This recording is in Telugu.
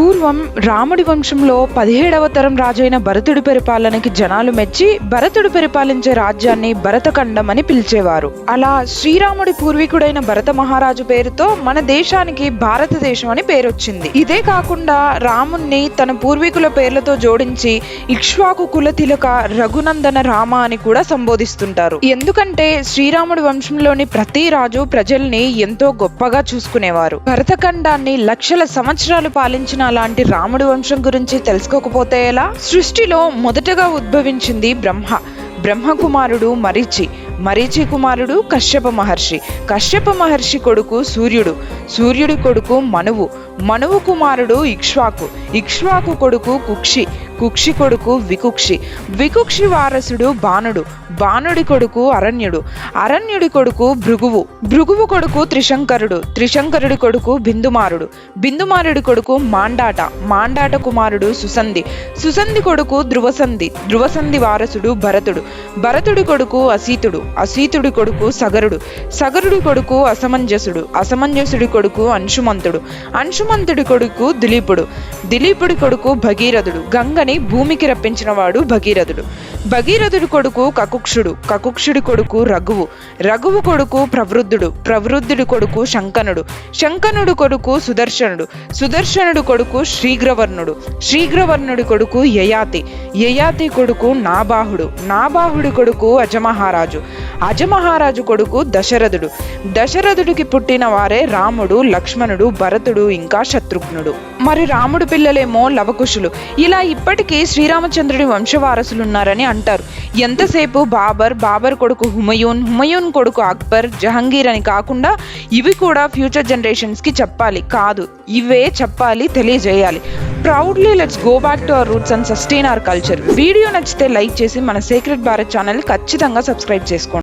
పూర్వం రాముడి వంశంలో పదిహేడవ తరం రాజైన భరతుడి పరిపాలనకి జనాలు మెచ్చి భరతుడు పరిపాలించే రాజ్యాన్ని భరతఖండం అని పిలిచేవారు. అలా శ్రీరాముడి పూర్వీకుడైన భరత మహారాజు పేరుతో మన దేశానికి భారతదేశం అని పేరొచ్చింది. ఇదే కాకుండా రాముణ్ణి తన పూర్వీకుల పేర్లతో జోడించి ఇక్ష్వాకు కుల తిలక రఘునందన రామ అని కూడా సంబోధిస్తుంటారు. ఎందుకంటే శ్రీరాముడి వంశంలోని ప్రతి రాజు ప్రజల్ని ఎంతో గొప్పగా చూసుకునేవారు. భరతఖండాన్ని లక్షల సంవత్సరాలు పాలించిన అలాంటి రాముడి వంశం గురించి తెలుసుకోకపోతే ఎలా? సృష్టిలో మొదటగా ఉద్భవించింది బ్రహ్మ. బ్రహ్మ కుమారుడు మరీచి. మరీచి కుమారుడు కశ్యప మహర్షి. కశ్యప మహర్షి కొడుకు సూర్యుడు. సూర్యుడి కొడుకు మనువు. మనువు కుమారుడు ఇక్ష్వాకు. ఇక్ష్వాకు కొడుకు కుక్షి. కుక్షి కొడుకు వికుక్షి. వికుక్షి వారసుడు బాణుడు. బాణుడి కొడుకు అరణ్యుడు. అరణ్యుడి కొడుకు భృగువు. భృగువు కొడుకు త్రిశంకరుడు. త్రిశంకరుడి కొడుకు బిందుమారుడు. బిందుమారుడి కొడుకు మాండాట. మాండాట కుమారుడు సుసంధి. సుసంధి కొడుకు ధ్రువసంధి. ధ్రువసంధి వారసుడు భరతుడు. భరతుడి కొడుకు అసీతుడు. అసీతుడి కొడుకు సగరుడు. సగరుడి కొడుకు అసమంజసుడు. అసమంజసుడి కొడుకు అంశుమంతుడు. అంశుమంతుడి కొడుకు దిలీపుడు. దిలీపుడి కొడుకు భగీరథుడు. గంగని భూమికి రప్పించినవాడు భగీరథుడు. భగీరథుడు కొడుకు కకుక్షుడు కకుక్షుడి కొడుకు రఘువు రఘువు కొడుకు ప్రవృద్ధుడు ప్రవృద్ధుడి కొడుకు శంకనుడు శంకనుడు కొడుకు సుదర్శనుడు సుదర్శనుడు కొడుకు శ్రీగ్రవర్ణుడు శ్రీగ్రవర్ణుడి కొడుకు యయాతి యయాతి కొడుకు నాబాహుడు నాబాహుడి కొడుకు అజమహారాజు అజమహారాజు కొడుకు దశరథుడు. దశరథుడికి పుట్టిన వారే రాముడు లక్ష్మణుడు భరతుడు ఇంకా శత్రుఘ్నుడు. మరి రాముడు పిల్లలేమో లవకుశులు. ఇలా ఇప్పటికీ శ్రీరామచంద్రుడి వంశవారసులున్నారని అంటారు. ఎంతసేపు బాబర్ బాబర్ కొడుకు హుమయూన్ హుమయూన్ కొడుకు అక్బర్ జహంగీర్ అని కాకుండా ఇవి కూడా ఫ్యూచర్ జనరేషన్స్కి చెప్పాలి. కాదు ఇవే చెప్పాలి తెలియజేయాలి. Proudly let's go back to our roots and sustain our culture. Video నచ్చితే లైక్ చేసి మన సీక్రెట్ భారత్ ఛానల్ ఖచ్చితంగా సబ్స్క్రైబ్ చేసుకోండి.